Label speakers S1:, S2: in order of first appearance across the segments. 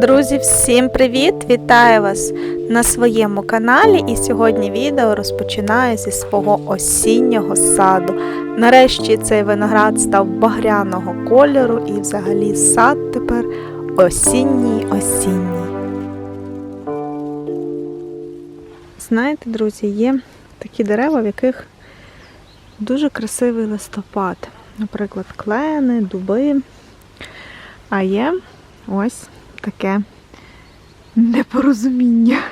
S1: Друзі, всім привіт! Вітаю вас на своєму каналі. І сьогодні відео розпочинаю зі свого осіннього саду. Нарешті цей виноград став багряного кольору, і взагалі сад тепер осінній осінній. Знаєте, друзі, є такі дерева, в яких дуже красивий листопад. Наприклад, клени, дуби. А є ось таке непорозуміння.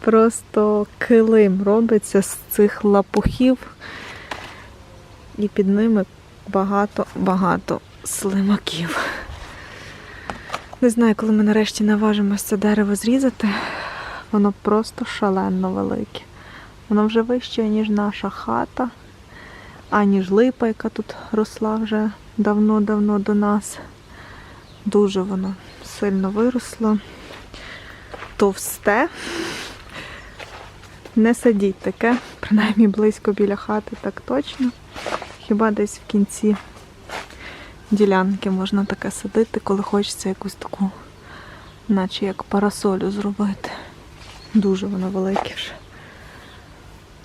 S1: Просто килим робиться з цих лапухів, і під ними багато-багато слимаків. Не знаю, коли ми нарешті наважимося це дерево зрізати, воно просто шалено велике. Воно вже вище, ніж наша хата, аніж липа, яка тут росла вже давно-давно до нас. Дуже воно сильно виросло, товсте. Не садіть таке, принаймні близько біля хати, так точно. Хіба десь в кінці ділянки можна таке садити, коли хочеться якусь таку, наче як парасолю зробити. Дуже воно велике вже.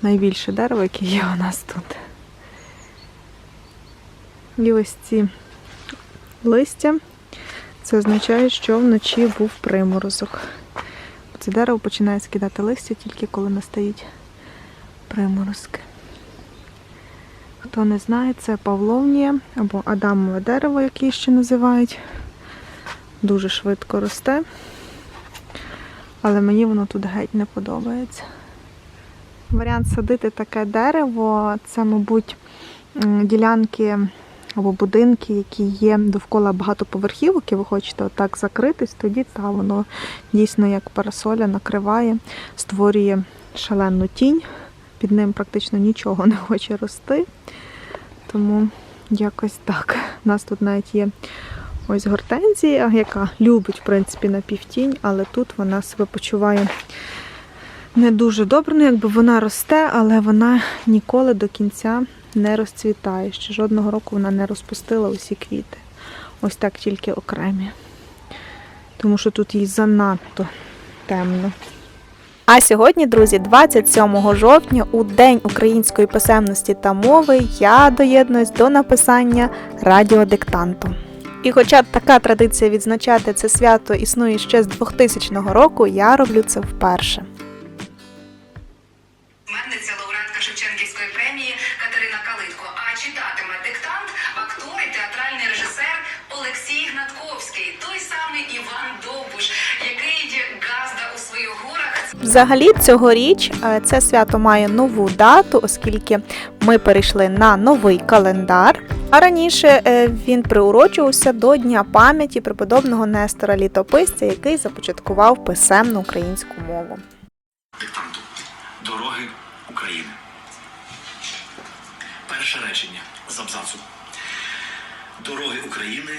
S1: Найбільше дерево, яке є у нас тут. І ось ці листя. Це означає, що вночі був приморозок. Це дерево починає скидати листя тільки коли настають приморозки. Хто не знає, це павловнія або адамове дерево, яке ще називають. Дуже швидко росте, але мені воно тут геть не подобається. Варіант садити таке дерево це, мабуть, ділянки або будинки, які є довкола багатоповерхівок, і ви хочете отак закритись, тоді та воно дійсно як парасоля накриває, створює шалену тінь, під ним практично нічого не хоче рости. Тому якось так. У нас тут навіть є ось гортензія, яка любить, в принципі, на півтінь, але тут вона себе почуває не дуже добре, ну якби вона росте, але вона ніколи до кінця не розцвітає. Ще жодного року вона не розпустила усі квіти. Ось так тільки окремі. Тому що тут їй занадто темно. А сьогодні, друзі, 27 жовтня, у День української писемності та мови, я доєднуюсь до написання радіодиктанту. І хоча така традиція відзначати це свято існує ще з 2000 року, я роблю це вперше. Взагалі, цьогоріч е, це свято має нову дату, оскільки ми перейшли на новий календар. А раніше е, він приурочувався до Дня пам'яті преподобного Нестора Літописця, який започаткував писемну українську мову.
S2: диктанту Дороги України. Перше речення з абзацу. Дороги України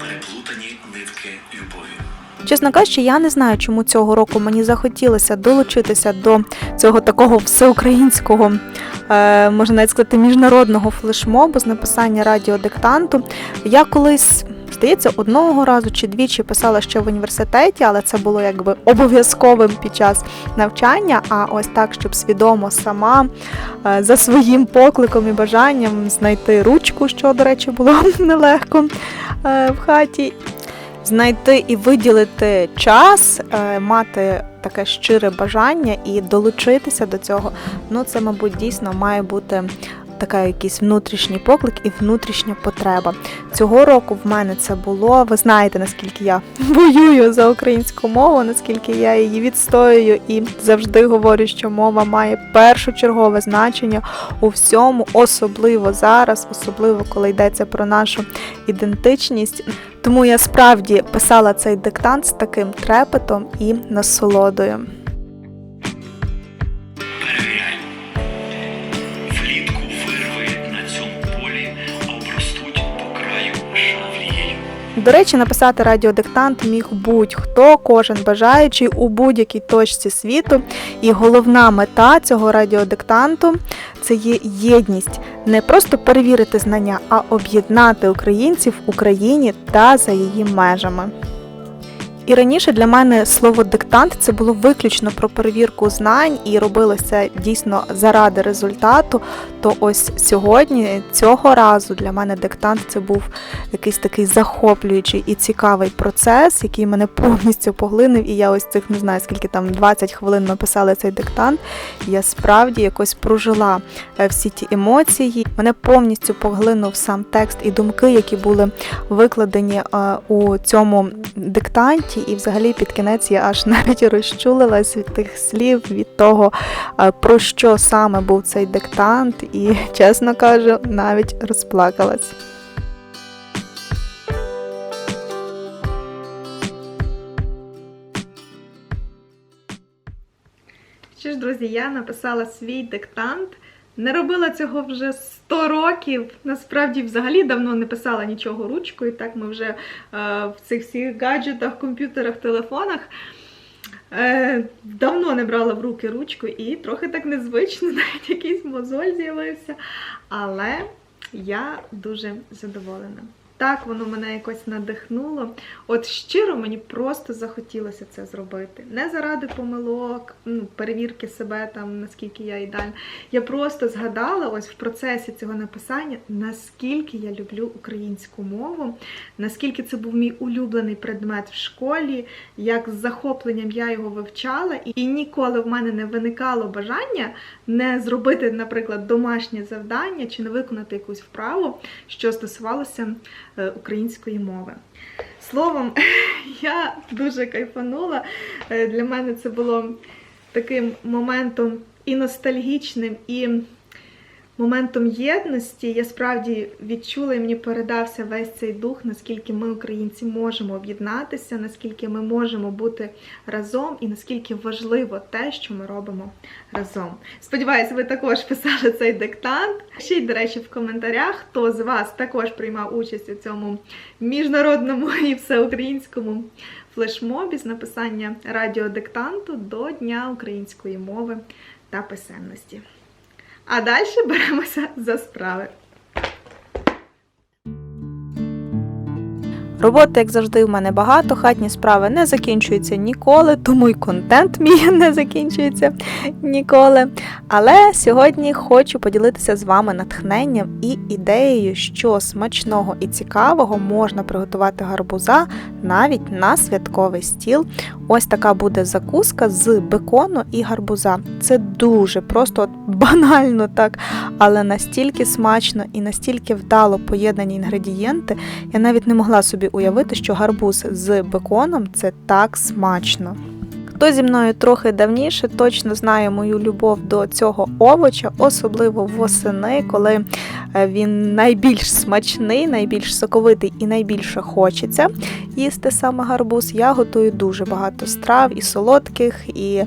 S2: переплутані нитки любові.
S1: Чесно кажучи, я не знаю, чому цього року мені захотілося долучитися до цього такого всеукраїнського, е, можна навіть сказати, міжнародного флешмобу з написання радіодиктанту. Я колись, здається, одного разу чи двічі писала ще в університеті, але це було якби обов'язковим під час навчання. А ось так, щоб свідомо сама е, за своїм покликом і бажанням знайти ручку, що, до речі, було нелегко е, в хаті знайти і виділити час, е, мати таке щире бажання і долучитися до цього. Ну, це, мабуть, дійсно має бути така якийсь внутрішній поклик і внутрішня потреба. Цього року в мене це було. Ви знаєте, наскільки я воюю за українську мову, наскільки я її відстоюю і завжди говорю, що мова має першочергове значення у всьому, особливо зараз, особливо коли йдеться про нашу ідентичність. Тому я справді писала цей диктант з таким трепетом і насолодою. До речі, написати радіодиктант міг будь-хто, кожен бажаючий у будь-якій точці світу. І головна мета цього радіодиктанту це є єдність, не просто перевірити знання, а об'єднати українців в Україні та за її межами. І раніше для мене слово диктант це було виключно про перевірку знань і робилося дійсно заради результату. То ось сьогодні, цього разу для мене диктант це був якийсь такий захоплюючий і цікавий процес, який мене повністю поглинув. І я ось цих не знаю, скільки там 20 хвилин написала цей диктант. Я справді якось прожила е, всі ті емоції. Мене повністю поглинув сам текст і думки, які були викладені е, у цьому диктанті. І взагалі під кінець я аж навіть розчулилась від тих слів, від того, про що саме був цей диктант, і, чесно кажу, навіть розплакалась. Що ж, друзі, я написала свій диктант. Не робила цього вже 100 років. Насправді, взагалі давно не писала нічого ручкою. Так ми вже е, в цих всіх гаджетах, комп'ютерах, телефонах. Е, давно не брала в руки ручку і трохи так незвично, навіть якийсь мозоль з'явився. Але я дуже задоволена. Так, воно мене якось надихнуло. От щиро мені просто захотілося це зробити. Не заради помилок, ну, перевірки себе, там, наскільки я ідеальна. Я просто згадала ось в процесі цього написання, наскільки я люблю українську мову, наскільки це був мій улюблений предмет в школі, як з захопленням я його вивчала, і ніколи в мене не виникало бажання не зробити, наприклад, домашнє завдання чи не виконати якусь вправу, що стосувалося української мови. Словом, я дуже кайфанула. Е, Для мене це було таким моментом і ностальгічним, і моментом єдності. Я справді відчула і мені передався весь цей дух, наскільки ми, українці, можемо об'єднатися, наскільки ми можемо бути разом, і наскільки важливо те, що ми робимо разом. Сподіваюся, ви також писали цей диктант. Пишіть, до речі, в коментарях, хто з вас також приймав участь у цьому міжнародному і всеукраїнському флешмобі з написання радіодиктанту до Дня української мови та писемності. А далі беремося за справи. Роботи, як завжди, в мене багато, хатні справи не закінчуються ніколи, тому й контент мій не закінчується ніколи. Але сьогодні хочу поділитися з вами натхненням і ідеєю, що смачного і цікавого можна приготувати гарбуза навіть на святковий стіл. Ось така буде закуска з бекону і гарбуза. Це дуже просто от банально так, але настільки смачно і настільки вдало поєднані інгредієнти, я навіть не могла собі уявити, що гарбуз з беконом це так смачно. Хто зі мною трохи давніше, точно знає мою любов до цього овоча, особливо восени, коли е, він найбільш смачний, найбільш соковитий і найбільше хочеться їсти саме гарбуз. Я готую дуже багато страв, і солодких, і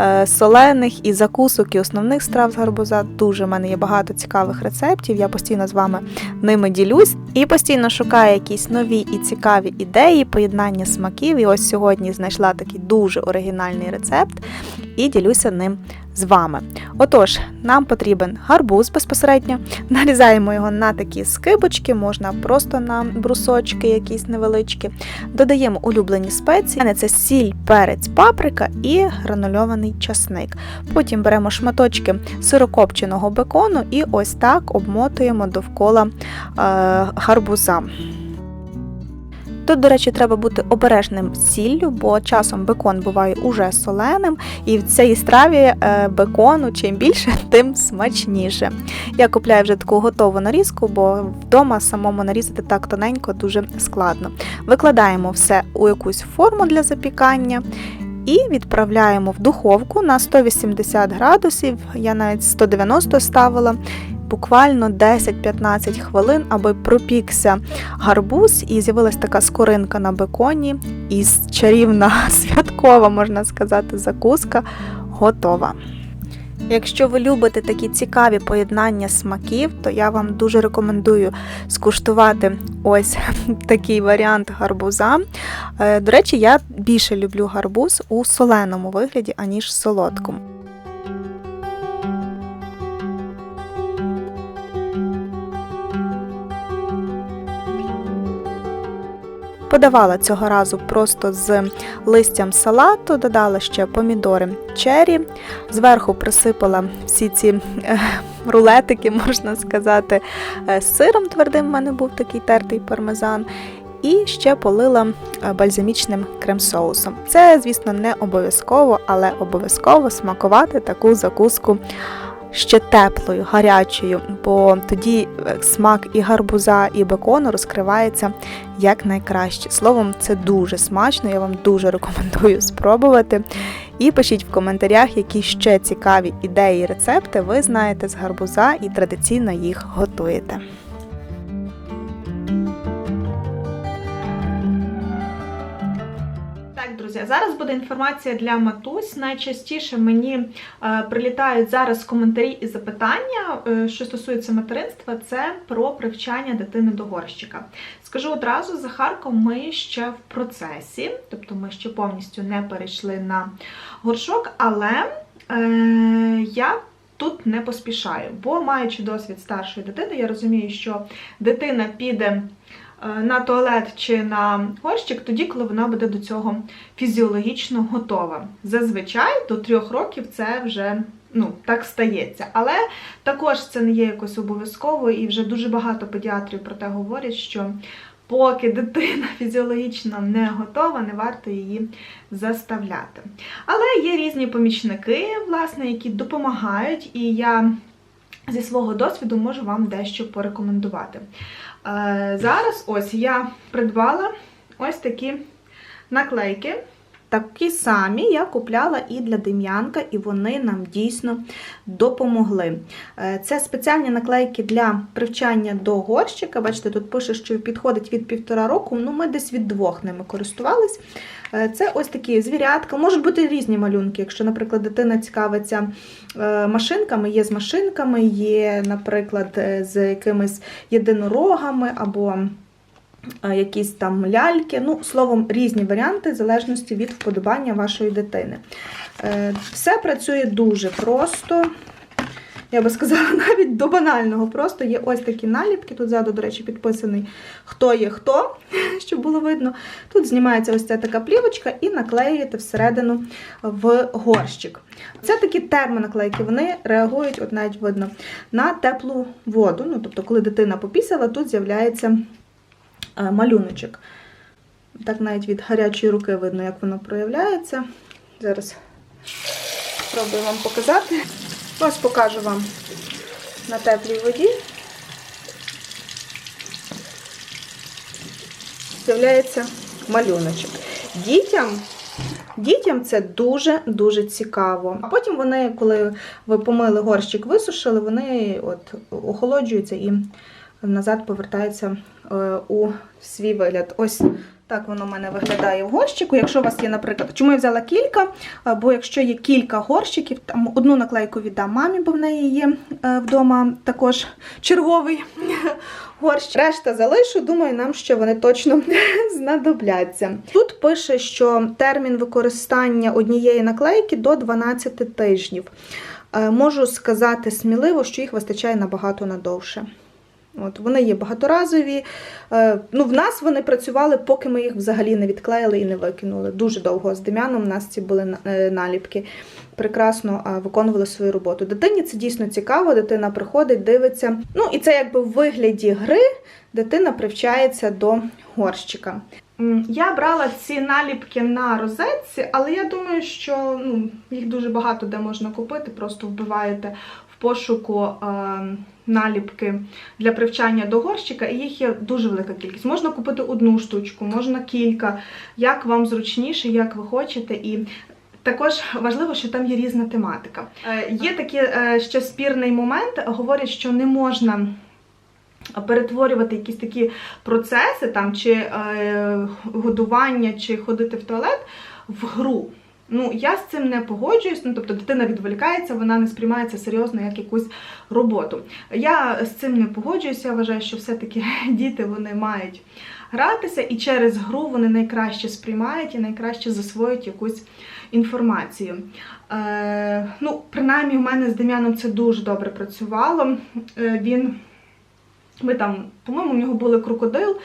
S1: е, солених, і закусок, і основних страв з гарбуза. Дуже в мене є багато цікавих рецептів. Я постійно з вами ними ділюсь і постійно шукаю якісь нові і цікаві ідеї, поєднання смаків. І ось сьогодні знайшла такий дуже оригінальний рецепт і ділюся ним з вами. Отож, нам потрібен гарбуз безпосередньо. Нарізаємо його на такі скибочки, можна просто на брусочки якісь невеличкі. Додаємо улюблені спеції. Це сіль, перець, паприка і гранульований часник. Потім беремо шматочки сирокопченого бекону і ось так обмотуємо довкола е, гарбуза. Тут, до речі, треба бути обережним з сіллю, бо часом бекон буває уже соленим, і в цій страві е, бекону чим більше, тим смачніше. Я купляю вже таку готову нарізку, бо вдома самому нарізати так тоненько дуже складно. Викладаємо все у якусь форму для запікання. І відправляємо в духовку на 180 градусів, я навіть 190 ставила, буквально 10-15 хвилин, аби пропікся гарбуз, і з'явилась така скоринка на беконі, і чарівна святкова, можна сказати, закуска готова. Якщо ви любите такі цікаві поєднання смаків, то я вам дуже рекомендую скуштувати ось такий варіант гарбуза. Е, До речі, я більше люблю гарбуз у соленому вигляді, аніж солодкому. Подавала цього разу просто з листям салату, додала ще помідори чері, зверху присипала всі ці е, рулетики, можна сказати, е, з сиром твердим в мене був такий тертий пармезан. І ще полила е, бальзамічним крем-соусом. Це, звісно, не обов'язково, але обов'язково смакувати таку закуску ще теплою, гарячою, бо тоді е, смак і гарбуза, і бекону розкривається як найкраще. Словом, це дуже смачно, я вам дуже рекомендую спробувати. І пишіть в коментарях, які ще цікаві ідеї і рецепти ви знаєте з гарбуза і традиційно їх готуєте. Друзі, зараз буде інформація для матусь. Найчастіше мені е, прилітають зараз коментарі і запитання, е, що стосується материнства, це про привчання дитини до горщика. Скажу одразу, з Захарком ми ще в процесі, тобто ми ще повністю не перейшли на горшок, але е, я тут не поспішаю, бо маючи досвід старшої дитини, я розумію, що дитина піде на туалет чи на горщик тоді, коли вона буде до цього фізіологічно готова. Зазвичай до трьох років це вже ну, так стається. Але також це не є якось обов'язково, і вже дуже багато педіатрів про те говорять, що поки дитина фізіологічно не готова, не варто її заставляти. Але є різні помічники, власне, які допомагають, і я зі свого досвіду можу вам дещо порекомендувати. Е, Зараз ось я придбала ось такі наклейки. Такі самі я купляла і для Дем'янка, і вони нам дійсно допомогли. Е, Це спеціальні наклейки для привчання до горщика. Бачите, тут пише, що підходить від півтора року. Ну, ми десь від двох ними користувались. Е, Це ось такі звірятка. Можуть бути різні малюнки. Якщо, наприклад, дитина цікавиться е, машинками, є з машинками, є, наприклад, з якимись єдинорогами або якісь там ляльки. Ну, словом, різні варіанти в залежності від вподобання вашої дитини. Е, Все працює дуже просто. Я би сказала, навіть до банального. Просто є ось такі наліпки. Тут ззаду, до речі, підписаний хто є хто, щоб було видно. Тут знімається ось ця така плівочка і наклеюєте всередину в горщик. Це такі термонаклейки, вони реагують, от навіть видно, на теплу воду. Ну, тобто, коли дитина попісила, тут з'являється е, малюночок. Так навіть від гарячої руки видно, як воно проявляється. Зараз спробую вам показати. Ось покажу вам на теплій воді. З'являється малюночок. Дітям, дітям це дуже-дуже цікаво. А потім вони, коли ви помили горщик, висушили, вони от охолоджуються і назад повертаються е, у свій вигляд. Ось так воно в мене виглядає в горщику. Якщо у вас є, наприклад, чому я взяла кілька, бо якщо є кілька горщиків, там одну наклейку віддам мамі, бо в неї є е, вдома також черговий горщик. Решта залишу, думаю, нам ще вони точно знадобляться. Тут пише, що термін використання однієї наклейки до 12 тижнів. Е, Можу сказати сміливо, що їх вистачає набагато надовше. От, вони є багаторазові. Е, ну, в нас вони працювали, поки ми їх взагалі не відклеїли і не викинули. Дуже довго з Дем'яном у нас ці були е, наліпки. Прекрасно виконували свою роботу. Дитині це дійсно цікаво, дитина приходить, дивиться. Ну, і це якби в вигляді гри дитина привчається до горщика. Я брала ці наліпки на розетці, але я думаю, що ну, їх дуже багато де можна купити. Просто вбиваєте в пошуку е, наліпки для привчання до горщика, і їх є дуже велика кількість. Можна купити одну штучку, можна кілька, як вам зручніше, як ви хочете. І також важливо, що там є різна тематика. Е, Є такий е, ще спірний момент, говорять, що не можна перетворювати якісь такі процеси, там, чи е, годування, чи ходити в туалет в гру. Ну, я з цим не погоджуюсь. Ну, тобто дитина відволікається, вона не сприймається серйозно як якусь роботу. Я з цим не погоджуюся. Я вважаю, що все-таки діти вони мають гратися, і через гру вони найкраще сприймають і найкраще засвоюють якусь інформацію. Е, ну, принаймні, у мене з Дем'яном це дуже добре працювало. Е, він, ми там, по-моєму, у нього були крокодил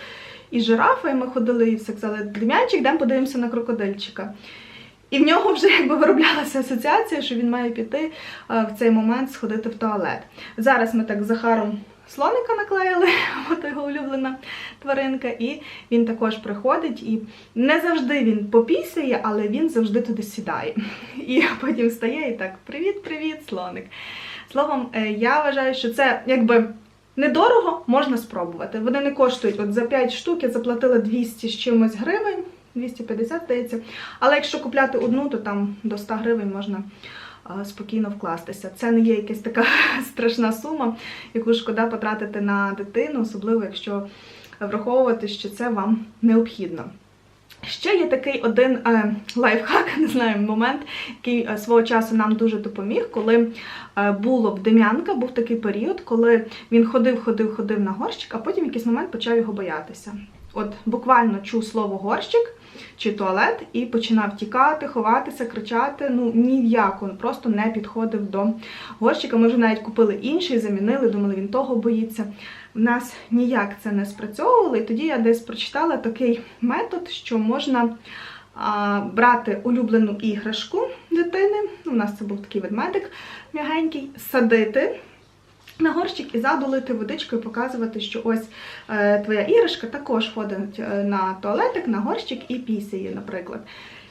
S1: і жирафа, і ми ходили і все казали, Дем'янчик, йдемо подивимося на крокодильчика. І в нього вже якби вироблялася асоціація, що він має піти е, в цей момент сходити в туалет. Зараз ми так з Захаром слоника наклеїли, от його улюблена тваринка, і він також приходить. І не завжди він попісяє, але він завжди туди сідає. І потім стає і так: привіт-привіт, слоник. Словом, е, я вважаю, що це якби. Недорого можна спробувати. Вони не коштують от за 5 штук, я заплатила 200 з чимось гривень, 250, здається. Але якщо купляти одну, то там до 100 гривень можна спокійно вкластися. Це не є якась така страшна сума, яку шкода потратити на дитину, особливо якщо враховувати, що це вам необхідно. Ще є такий один е, лайфхак, не знаю, момент, який е, свого часу нам дуже допоміг, коли е, було в Дем'янка, був такий період, коли він ходив, ходив, ходив на горщик, а потім в якийсь момент почав його боятися. От буквально чув слово горщик чи туалет і починав тікати, ховатися, кричати. Ну ні в яку, просто не підходив до горщика. Ми вже навіть купили інший, замінили, думали, він того боїться. В нас ніяк це не спрацьовувало, і тоді я десь прочитала такий метод, що можна брати улюблену іграшку дитини. Ну, у нас це був такий ведмедик м'ягенький, садити. На горщик і задулити водичкою, показувати, що ось е, твоя іграшка також ходить е, на туалетик, на горщик і пісяє, наприклад.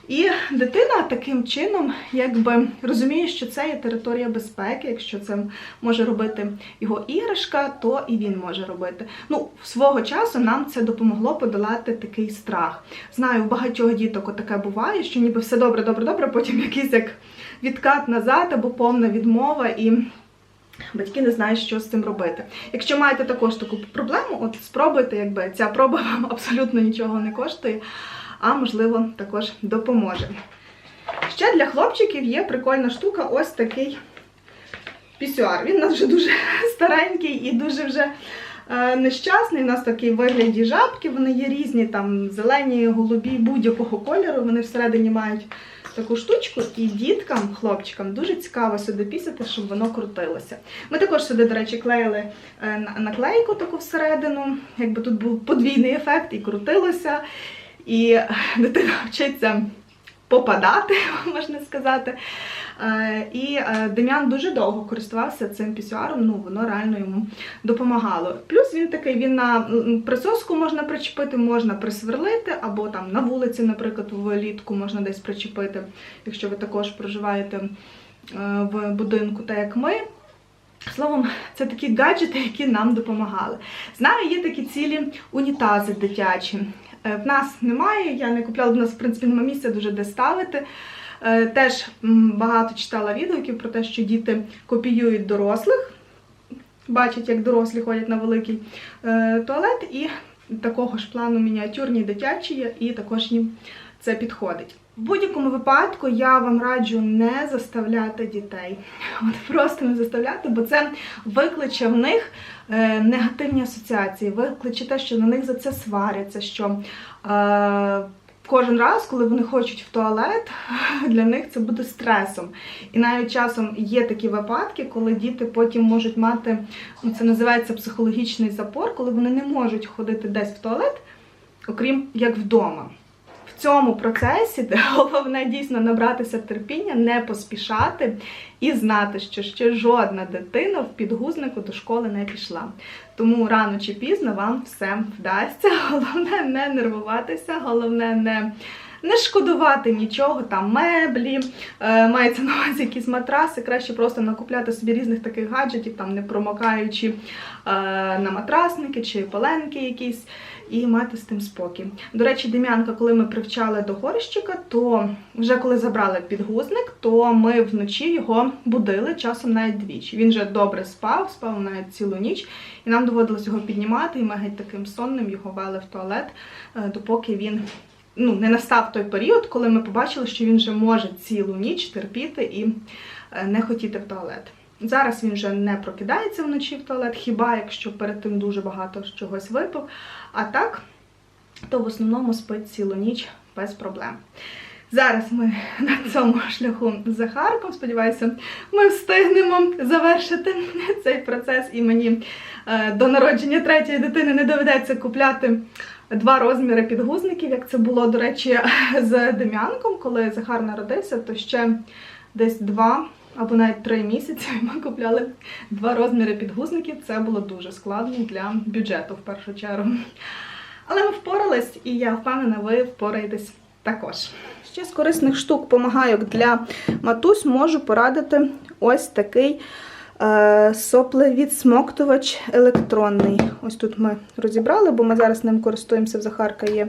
S1: І дитина таким чином якби розуміє, що це є територія безпеки. Якщо це може робити його іграшка, то і він може робити. Ну, свого часу нам це допомогло подолати такий страх. Знаю, у багатьох діток таке буває, що ніби все добре, добре, добре, потім якийсь як відкат назад або повна відмова і. Батьки не знають, що з цим робити. Якщо маєте також таку проблему, от спробуйте, якби ця проба вам абсолютно нічого не коштує, а можливо також допоможе. Ще для хлопчиків є прикольна штука, ось такий пісюар. Він у нас вже дуже старенький і дуже вже нещасний. У нас такий в вигляді жабки, вони є різні, там зелені, голубі, будь-якого кольору. Вони всередині мають таку штучку, і діткам, хлопчикам дуже цікаво сюди пісяти, щоб воно крутилося. Ми також сюди, до речі, клеїли е, наклейку таку всередину, якби тут був подвійний ефект, і крутилося, і дитина вчиться попадати, можна сказати. Е, І е, Дем'ян дуже довго користувався цим пісюаром, ну воно реально йому допомагало. Плюс він такий, він на присоску можна причепити, можна присверлити, або там на вулиці, наприклад, влітку можна десь причепити, якщо ви також проживаєте е, в будинку, так як ми. Словом, це такі гаджети, які нам допомагали. Знаю, є такі цілі унітази дитячі. В нас немає, я не купляла, в нас, в принципі, немає місця дуже де ставити. Е, Теж багато читала відгуків про те, що діти копіюють дорослих, бачать, як дорослі ходять на великий е, туалет, і такого ж плану мініатюрні дитячі є, і також їм це підходить. В будь-якому випадку я вам раджу не заставляти дітей. От просто не заставляти, бо це викличе в них е, негативні асоціації, викличе те, що на них за це сваряться, що е, кожен раз, коли вони хочуть в туалет, для них це буде стресом. І навіть часом є такі випадки, коли діти потім можуть мати, ну, це називається психологічний запор, коли вони не можуть ходити десь в туалет, окрім як вдома. Цьому процесі головне дійсно набратися терпіння, не поспішати і знати, що ще жодна дитина в підгузнику до школи не пішла. Тому рано чи пізно вам все вдасться. Головне не нервуватися, головне не. Не шкодувати нічого, там меблі, е, мається на увазі якісь матраси, краще просто накупляти собі різних таких гаджетів, там не промокаючи е, на матрасники чи поленки якісь, і мати з тим спокій. До речі, Дем'янка, коли ми привчали до горщика, то вже коли забрали підгузник, то ми вночі його будили часом навіть двічі. Він вже добре спав, спав навіть цілу ніч, і нам доводилось його піднімати, і ми геть таким сонним його вели в туалет, е, допоки він ну, не настав той період, коли ми побачили, що він вже може цілу ніч терпіти і е, не хотіти в туалет. Зараз він вже не прокидається вночі в туалет, хіба якщо перед тим дуже багато чогось випив. А так, то в основному спить цілу ніч без проблем. Зараз ми на цьому шляху з Захарком. Сподіваюся, ми встигнемо завершити цей процес, і мені е, до народження третьої дитини не доведеться купляти два розміри підгузників, як це було, до речі, з Дем'янком, коли Захар народився, то ще десь два або навіть три місяці ми купляли два розміри підгузників. Це було дуже складно для бюджету в першу чергу. Але ми впорались, і я впевнена, ви впораєтесь також. Ще з корисних штук помагайок для матусь можу порадити ось такий е, соплевідсмоктувач електронний. Ось тут ми розібрали, бо ми зараз ним користуємося. В Захарка є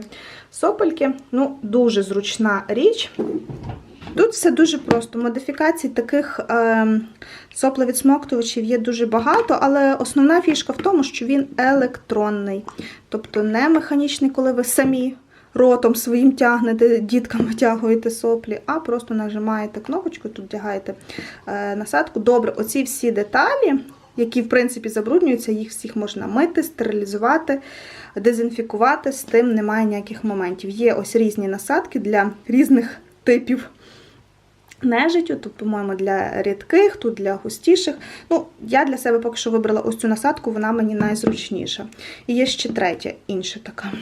S1: сопельки. Ну, дуже зручна річ. Тут все дуже просто. Модифікацій таких е, соплевідсмоктувачів є дуже багато, але основна фішка в тому, що він електронний. Тобто не механічний, коли ви самі ротом своїм тягнете, діткам витягуєте соплі, а просто нажимаєте кнопочку, тут вдягаєте е, насадку. Добре, оці всі деталі, які в принципі забруднюються, їх всіх можна мити, стерилізувати, дезінфікувати, з тим немає ніяких моментів. Є ось різні насадки для різних типів нежиттю, тут, по-моєму, для рідких, тут для густіших. Ну, я для себе поки що вибрала ось цю насадку, вона мені найзручніша. І є ще третя, інша така.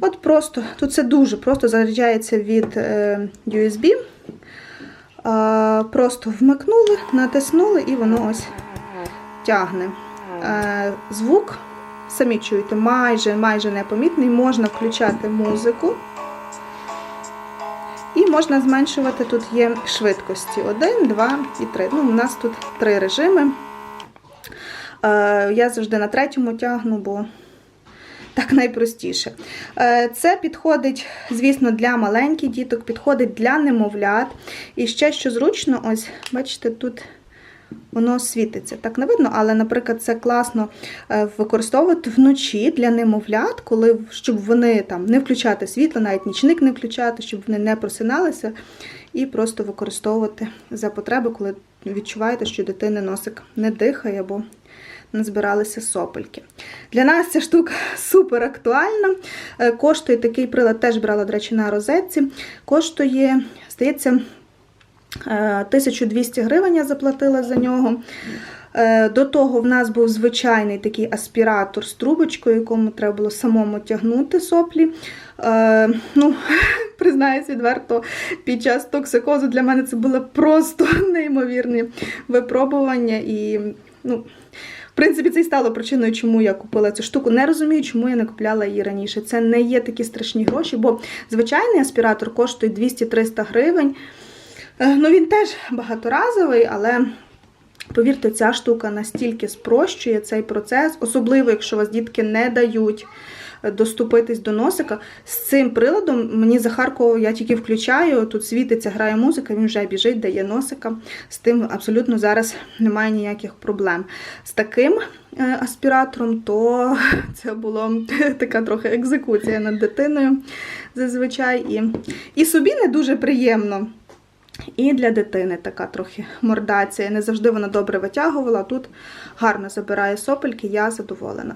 S1: От просто, тут це дуже просто заряджається від е, USB. Е, просто вмикнули, натиснули, і воно ось тягне. Е, звук, самі чуєте, майже майже непомітний. Можна включати музику. Можна зменшувати, тут є швидкості 1, 2 і 3. Ну, у нас тут три режими. Е, я завжди на третьому тягну, бо так найпростіше. Е, Це підходить, звісно, для маленьких діток, підходить для немовлят. І ще, що зручно, ось, бачите, тут воно світиться. Так не видно, але, наприклад, це класно е, використовувати вночі для немовлят, коли, щоб вони там не включати світло, навіть нічник не включати, щоб вони не просиналися, і просто використовувати за потреби, коли відчуваєте, що дитини носик не дихає або назбиралися сопельки. Для нас ця штука супер актуальна. Е, Коштує такий прилад, теж брала, до речі, на розетці. Коштує, здається, 1200 гривень я заплатила за нього. Е, До того в нас був звичайний такий аспіратор з трубочкою, якому треба було самому тягнути соплі. Е, ну, признаюсь відверто, під час токсикозу для мене це було просто неймовірне випробування. І, ну, в принципі, це і стало причиною, чому я купила цю штуку. Не розумію, чому я не купляла її раніше. Це не є такі страшні гроші, бо звичайний аспіратор коштує 200-300 гривень. Е, Ну, він теж багаторазовий, але повірте, ця штука настільки спрощує цей процес, особливо, якщо вас дітки не дають е, доступитись до носика. З цим приладом мені Захарко я тільки включаю, тут світиться, грає музика, він вже біжить, дає носика. З тим абсолютно зараз немає ніяких проблем. З таким е, аспіратором, то це була така трохи екзекуція над дитиною зазвичай. І, і собі не дуже приємно. І для дитини така трохи мордація. Не завжди вона добре витягувала, тут гарно забирає сопельки, я задоволена.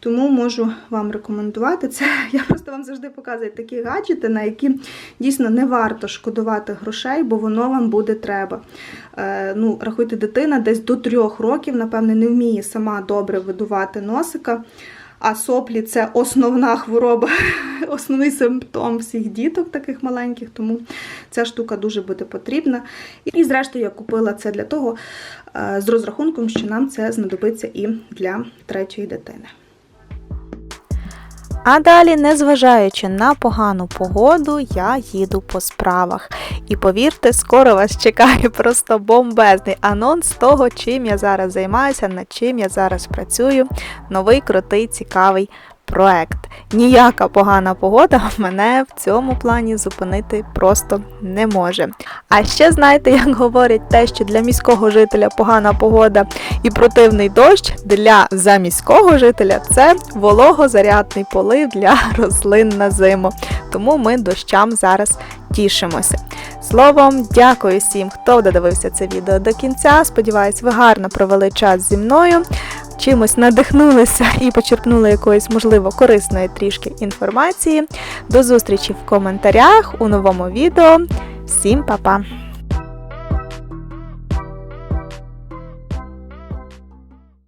S1: Тому можу вам рекомендувати це. Я просто вам завжди показую такі гаджети, на які дійсно не варто шкодувати грошей, бо воно вам буде треба. Е, ну, Рахуйте, дитина десь до трьох років, напевне, не вміє сама добре видувати носика. А соплі це основна хвороба, основний симптом всіх діток таких маленьких, тому ця штука дуже буде потрібна. І, зрештою, я купила це для того, е, з розрахунком, що нам це знадобиться і для третьої дитини.
S3: А далі, незважаючи на погану погоду, я їду по справах. І повірте, скоро вас чекає просто бомбезний анонс того, чим я зараз займаюся, над чим я зараз працюю. Новий крутий, цікавий
S1: проект. Ніяка погана погода мене в цьому плані зупинити просто не може. А ще знаєте, як говорять те, що для міського жителя погана погода і противний дощ для заміського жителя це вологозарядний полив для рослин на зиму. Тому ми дощам зараз тішимося. Словом, дякую всім, хто додивився це відео до кінця. Сподіваюсь, ви гарно провели час зі мною. Чимось надихнулися і почерпнули якоїсь, можливо, корисної трішки інформації. До зустрічі в коментарях у новому відео. Всім па-па!